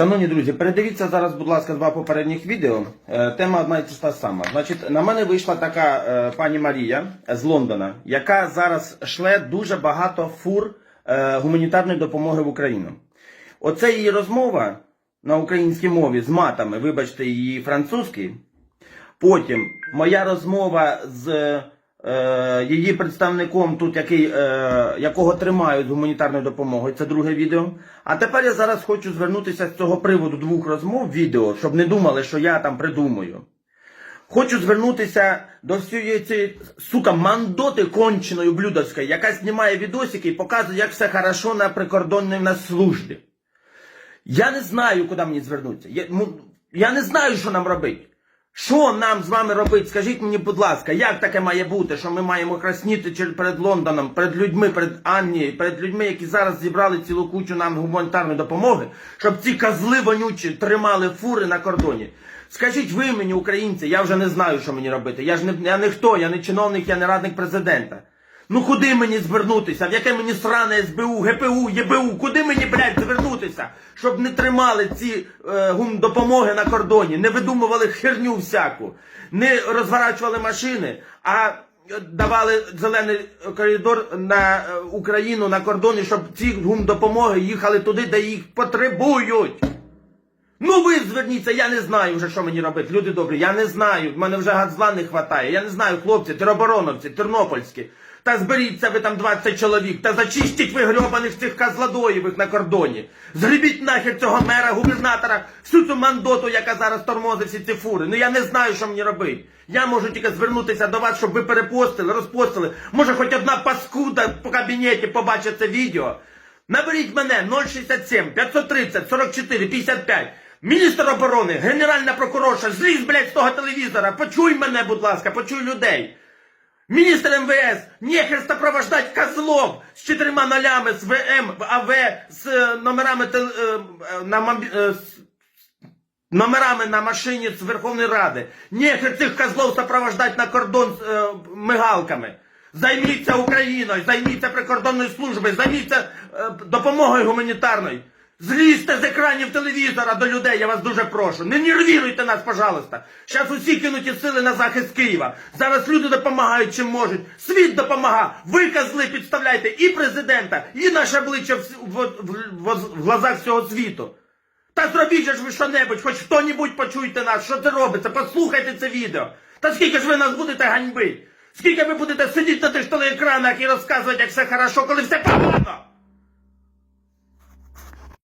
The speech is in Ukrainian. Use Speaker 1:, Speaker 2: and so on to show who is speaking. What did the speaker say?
Speaker 1: Шановні друзі, передивіться зараз, будь ласка, два попередніх відео. Е, Тема одна і та сама. Значить, на мене вийшла така е, пані Марія з Лондона, яка зараз шле дуже багато фур е, гуманітарної допомоги в Україну. Оце її розмова на українській мові з матами, вибачте, її французький. Потім моя розмова з її представником, тут який, е, якого тримають з гуманітарною допомогою, це друге відео. А тепер я зараз хочу звернутися з цього приводу двох розмов відео, щоб не думали, що я там придумую. Хочу звернутися до всієї цієї сука мандоти конченої блюдовської, яка знімає відосики і показує, як все хорошо на прикордонній на службі. Я не знаю, куди мені звернутися. Я, я не знаю, що нам робити. Що нам з вами робити? Скажіть мені, будь ласка, як таке має бути, що ми маємо красніти перед Лондоном, перед людьми, перед Аннією, перед людьми, які зараз зібрали цілу кучу нам гуманітарної допомоги, щоб ці козли вонючі тримали фури на кордоні. Скажіть ви мені, українці, я вже не знаю, що мені робити. Я ж не я не хто, я не чиновник, я не радник президента. Ну куди мені звернутися? В яке мені сране СБУ, ГПУ, ЄБУ? Куди мені, блядь, звернутися? Щоб не тримали ці е, гумдопомоги на кордоні, не видумували херню всяку, не розворачували машини, а е, давали зелений коридор на е, Україну на кордоні, щоб ці гумдопомоги їхали туди, де їх потребують. Ну ви зверніться, я не знаю вже, що мені робити. Люди добрі, я не знаю. В мене вже гадзла не хватає. Я не знаю, хлопці, теробороновці, тернопільські. Та зберіться ви там 20 чоловік, та зачистіть ви грьобаних цих козлодоєвих на кордоні. Згребіть нахер цього мера, губернатора, всю цю мандоту, яка зараз тормозить всі ці фури. Ну я не знаю, що мені робити. Я можу тільки звернутися до вас, щоб ви перепостили, розпостили. Може, хоч одна паскуда по кабінеті побачить це відео. Наберіть мене 067 530 44 55. Міністр оборони, генеральна прокурорша, злізь, блядь, з того телевізора. Почуй мене, будь ласка, почуй людей. Міністр МВС, нехер сопровождать козлов з чотирма нолями, з ВМ, АВ, з е, номерами е, е, на з номерами на машині з Верховної Ради. Нехер цих козлов сопровождать на кордон з е, мигалками. Займіться Україною, займіться прикордонною службою, займіться е, допомогою гуманітарною. Злізьте з екранів телевізора до людей, я вас дуже прошу. Не нервіруйте нас, пожалуйста. Зараз усі кинуті сили на захист Києва. Зараз люди допомагають чим можуть. Світ допомага. Ви, козли, підставляйте і президента, і наше обличчя в, в, в, в, в глазах всього світу. Та зробіть же ж ви що-небудь, хоч хто-небудь почуйте нас, що це робиться, послухайте це відео. Та скільки ж ви нас будете ганьбити? Скільки ви будете сидіти на тих телеекранах і розказувати, як все хорошо, коли все погано?